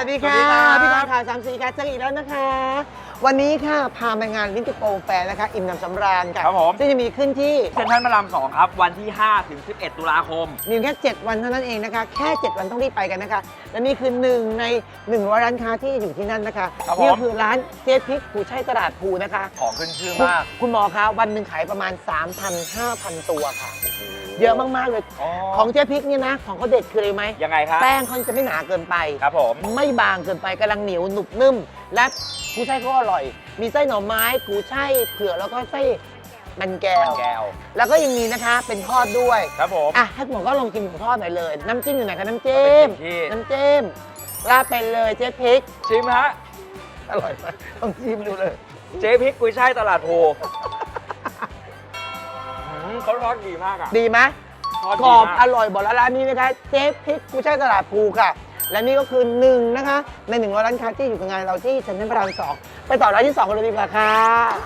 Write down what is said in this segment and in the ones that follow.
ามสี่ค่ะเจออีกแล้วนะคะ วันนี้ค่ะพาไปงานลิ้นติโปรแฟร์นะคะ อิ่มหนำสำราญค่ะครับผม ซึ่งจะมีขึ้นที่เซ็นทรัลพระรามสองครับ วันที่ 5 ถึง 11 ตุลาคม มีแค่ 7 วันเท่านั้นเองนะคะ แค่ 7 วันต้องรีบไปกันนะคะ และนี่คือหนึ่งใน100ร้านค้าที่อยู่ที่นั่นนะคะ ครับผม นี่ก็คือร้านเจ๊พริกผูช่ายตลาดภูนะคะของขึ้นชื่อคุณมากคุณหมอคะวันหนึ่งขายประมาณ 3,000-5,000 ตัวค่ะ เยอะมากๆเลย อ๋อของเจ๊พริกเนี่ยนะ ของเขาเด็ดคืออะไรไหม ยังไงครับ แป้งเขาจะไม่หนาเกินไป ครับผม ไม่บางเกินไปกำลังเหนียวหนุบนุ่ม และกุ้ยช่ายก็อร่อย มีไส้หน่อไม้กุ้ยช่ายเผือกแล้วก็ไส้มันแก้ว แก้ว แล้วก็ยังมีนะคะเป็นทอดด้วย ครับผม อะให้คุณหมอก็ลองกินหมูทอดหน่อยเลย น้ำจิ้มอยู่ไหนคะน้ำจิ้มน้ำจิ้มที่ น้ำจิ้มราดไปเลยเจ๊พริกชิมฮะ อร่อยมากต้องชิมดูเลย เจ๊พริกกุยช่ายตลาดโพอืม เขาทอดดีมากอะ ดีไหมทอดกดีรอบมาก อร่อยบอกแล้วร้านนี้นะคะเจ๊พริกกุ้ยช่ายตลาดภูค่ะ และนี่ก็คือหนึ่งนะคะในหนึ่งร้อยร้านค้าที่อยู่กับงานเราที่เซ็นทรัลพระรามสองไปต่อร้านที่สองกันเลยดีกว่าค่ะ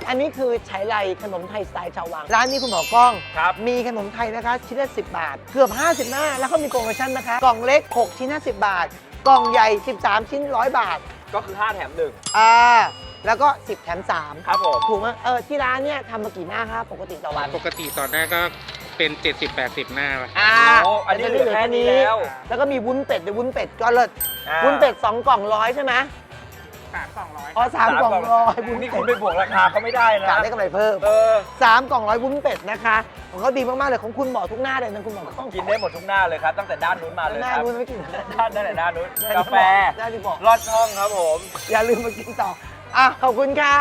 อันนี้คือไฉไลขนมไทยสไตล์ชาววัง ร้านนี้คุณหมอกล้อง ครับ มีขนมไทยนะคะชิ้นละ10 บาท เกือบ 50 หน้า แล้วก็มีโปรโมชั่นนะคะ กล่องเล็ก 6 ชิ้น 50 บาท กล่องใหญ่ 13 ชิ้น 100 บาทก็คือ 5 แถม1อ่า แล้วก็ 10 แถม3ครับผมถูกไหมเออที่ร้านเนี่ยทำมากี่หน้าครับปกติต่อวันปกติตอนแรกก็เป็น 70-80 หน้าละ อ่าโอ้อันนี้เหลือแค่นี้แล้ว แล้วก็มีวุ้นเป็ดด้วยวุ้นเป็ดก็เลิศอ่าวุ้นเป็ด2กล่องร้อยใช่ไหมสามสองร้อยอ๋อสามกล่องร้อยวุ้นนี่เป็คุณด ไปบวกราคาเขาไม่ได้นะกะได้กำไรเพิ่มเออ สามกล่องร้อยวุ้นเป็ดนะคะของเขาดีมากๆเลยของคุณบอกทุกหน้าเลยนะคุณบอกกล้องกินได้หมดทุกหน้าเลยครับ ตั้งแต่ด้านนู้นมาเลยหน้าครับนู้นไม่กินด้านนั่นแหละด้านนู้นด้านกาแฟด้านที่บอก ลอดช่องครับผม อย่าลืมมากินต่อ อะขอบคุณค่ะ